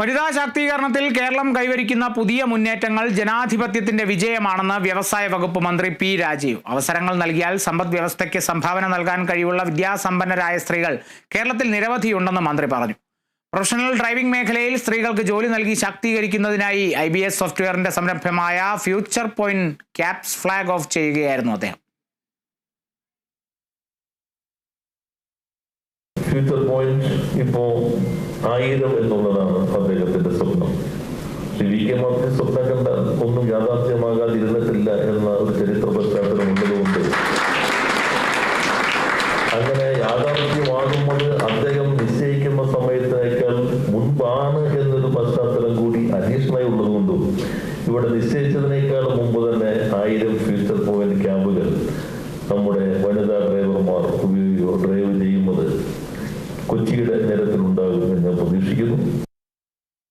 വനിതാ ശാക്തീകരണത്തിൽ കേരളം കൈവരിക്കുന്ന പുതിയ മുന്നേറ്റങ്ങൾ ജനാധിപത്യത്തിന്റെ വിജയമാണെന്ന് വ്യവസായ വകുപ്പ് മന്ത്രി പി രാജീവ്. അവസരങ്ങൾ നൽകിയാൽ സമ്പദ് വ്യവസ്ഥയ്ക്ക് സംഭാവന നൽകാൻ കഴിവുള്ള വിദ്യാസമ്പന്നരായ സ്ത്രീകൾ കേരളത്തിൽ നിരവധിയുണ്ടെന്ന് മന്ത്രി പറഞ്ഞു. പ്രൊഫഷണൽ ഡ്രൈവിംഗ് മേഖലയിൽ സ്ത്രീകൾക്ക് ജോലി നൽകി ശാക്തീകരിക്കുന്നതിനായി ഐ ബി എസ് സോഫ്റ്റ്വെയറിന്റെ സംരംഭമായ future point caps flag off ചെയ്യുകയായിരുന്നു അദ്ദേഹം. ഫ്യൂച്ചർ പോയിന്റ് ഇപ്പോൾ ആയിരം എന്നുള്ളതാണ് പറഞ്ഞ സ്വപ്നങ്ങളുടെ ഒന്നും യാഥാർത്ഥ്യമാകാതിരുന്നിട്ടില്ല എന്ന ഒരു ചരിത്ര പശ്ചാത്തലം ഉള്ളതുകൊണ്ട് അങ്ങനെ യാഥാർത്ഥ്യമാകുമ്പോൾ അദ്ദേഹം നിശ്ചയിക്കുന്ന സമയത്തേക്കാൾ മുൻപാണ് എന്നൊരു പശ്ചാത്തലം കൂടി അഡീഷണായി ഉള്ളതുകൊണ്ടും. ഇവിടെ നിശ്ചയിച്ചതിനേക്കാൾ മുമ്പ് തന്നെ ആയിരം ഫ്യൂച്ചർ പോയിന്റ് ക്യാമ്പുകൾ നമ്മുടെ വനിതാ ഡ്രൈവർമാർ ഉപയോഗിക്കുകയോ ഡ്രൈവ് ചെയ്യുന്നത് കൊച്ചിയുടെ നേരത്തിലുണ്ടാകുമെന്ന് ഞാൻ പ്രതീക്ഷിക്കുന്നു.